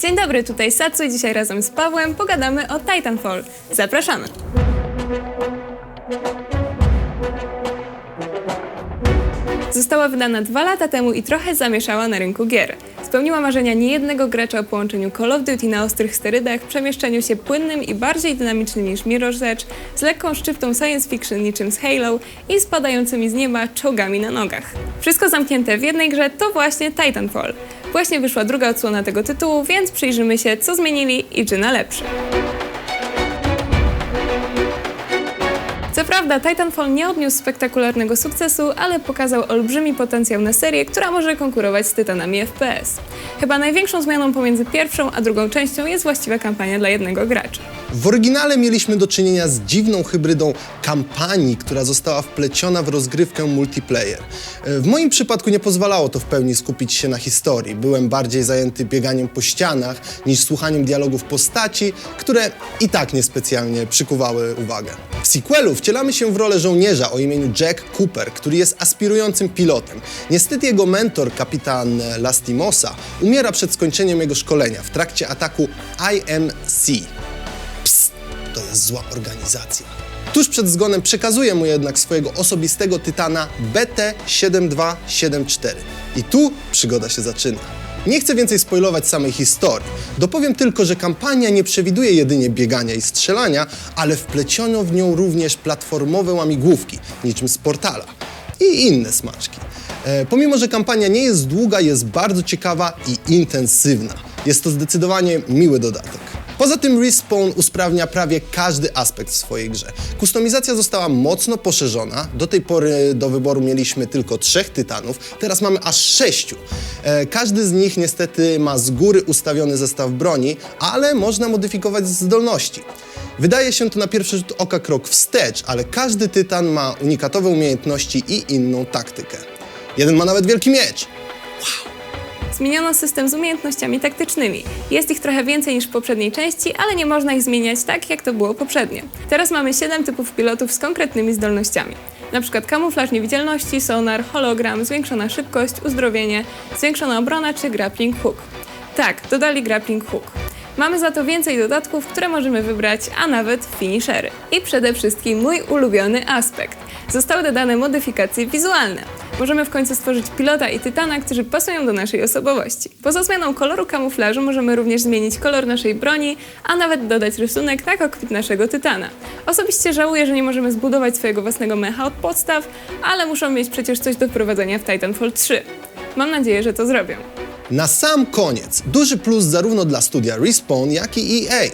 Dzień dobry, tutaj Satsu i dzisiaj razem z Pawłem pogadamy o Titanfall. Zapraszamy! Została wydana dwa lata temu i trochę zamieszała na rynku gier. Spełniła marzenia niejednego gracza o połączeniu Call of Duty na ostrych sterydach, przemieszczeniu się płynnym i bardziej dynamicznym niż Mirror's Edge, z lekką szczyptą science fiction niczym z Halo i spadającymi z nieba czołgami na nogach. Wszystko zamknięte w jednej grze to właśnie Titanfall. Właśnie wyszła druga odsłona tego tytułu, więc przyjrzymy się, co zmienili i czy na lepsze. Prawda, Titanfall nie odniósł spektakularnego sukcesu, ale pokazał olbrzymi potencjał na serię, która może konkurować z tytanami FPS. Chyba największą zmianą pomiędzy pierwszą a drugą częścią jest właściwa kampania dla jednego gracza. W oryginale mieliśmy do czynienia z dziwną hybrydą kampanii, która została wpleciona w rozgrywkę multiplayer. W moim przypadku nie pozwalało to w pełni skupić się na historii. Byłem bardziej zajęty bieganiem po ścianach niż słuchaniem dialogów postaci, które i tak niespecjalnie przykuwały uwagę. W sequelu wcielamy się w rolę żołnierza o imieniu Jack Cooper, który jest aspirującym pilotem. Niestety jego mentor, kapitan Lastimosa, umiera przed skończeniem jego szkolenia w trakcie ataku IMC. Psst, to jest zła organizacja. Tuż przed zgonem przekazuje mu jednak swojego osobistego tytana BT-7274. I tu przygoda się zaczyna. Nie chcę więcej spoilować samej historii. Dopowiem tylko, że kampania nie przewiduje jedynie biegania i strzelania, ale wpleciono w nią również platformowe łamigłówki, niczym z portala. I inne smaczki. E, pomimo, że kampania nie jest długa, jest bardzo ciekawa i intensywna. Jest to zdecydowanie miły dodatek. Poza tym Respawn usprawnia prawie każdy aspekt w swojej grze. Kustomizacja została mocno poszerzona. Do tej pory do wyboru mieliśmy tylko trzech tytanów, teraz mamy aż sześciu. E, każdy z nich niestety ma z góry ustawiony zestaw broni, ale można modyfikować zdolności. Wydaje się to na pierwszy rzut oka krok wstecz, ale każdy tytan ma unikatowe umiejętności i inną taktykę. Jeden ma nawet wielki miecz. Zmieniono system z umiejętnościami taktycznymi. Jest ich trochę więcej niż w poprzedniej części, ale nie można ich zmieniać tak, jak to było poprzednio. Teraz mamy 7 typów pilotów z konkretnymi zdolnościami. Na przykład kamuflaż niewidzialności, sonar, hologram, zwiększona szybkość, uzdrowienie, zwiększona obrona czy grappling hook. Tak, dodali grappling hook. Mamy za to więcej dodatków, które możemy wybrać, a nawet finishery. I przede wszystkim mój ulubiony aspekt. Zostały dodane modyfikacje wizualne. Możemy w końcu stworzyć pilota i tytana, którzy pasują do naszej osobowości. Poza zmianą koloru kamuflażu możemy również zmienić kolor naszej broni, a nawet dodać rysunek na kokpit naszego tytana. Osobiście żałuję, że nie możemy zbudować swojego własnego mecha od podstaw, ale muszą mieć przecież coś do wprowadzenia w Titanfall 3. Mam nadzieję, że to zrobią. Na sam koniec, duży plus zarówno dla studia Respawn, jak i EA.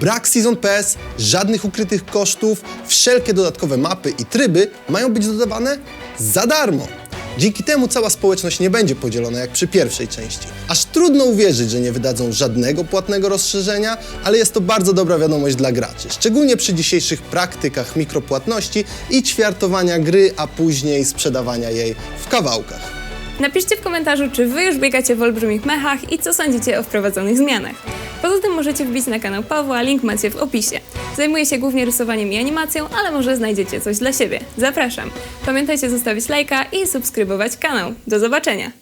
Brak Season Pass, żadnych ukrytych kosztów, wszelkie dodatkowe mapy i tryby mają być dodawane za darmo. Dzięki temu cała społeczność nie będzie podzielona jak przy pierwszej części. Aż trudno uwierzyć, że nie wydadzą żadnego płatnego rozszerzenia, ale jest to bardzo dobra wiadomość dla graczy, szczególnie przy dzisiejszych praktykach mikropłatności i ćwiartowania gry, a później sprzedawania jej w kawałkach. Napiszcie w komentarzu, czy wy już biegacie w olbrzymich mechach i co sądzicie o wprowadzonych zmianach. Poza tym możecie wbić na kanał Pawła, link macie w opisie. Zajmuję się głównie rysowaniem i animacją, ale może znajdziecie coś dla siebie. Zapraszam. Pamiętajcie zostawić lajka i subskrybować kanał. Do zobaczenia!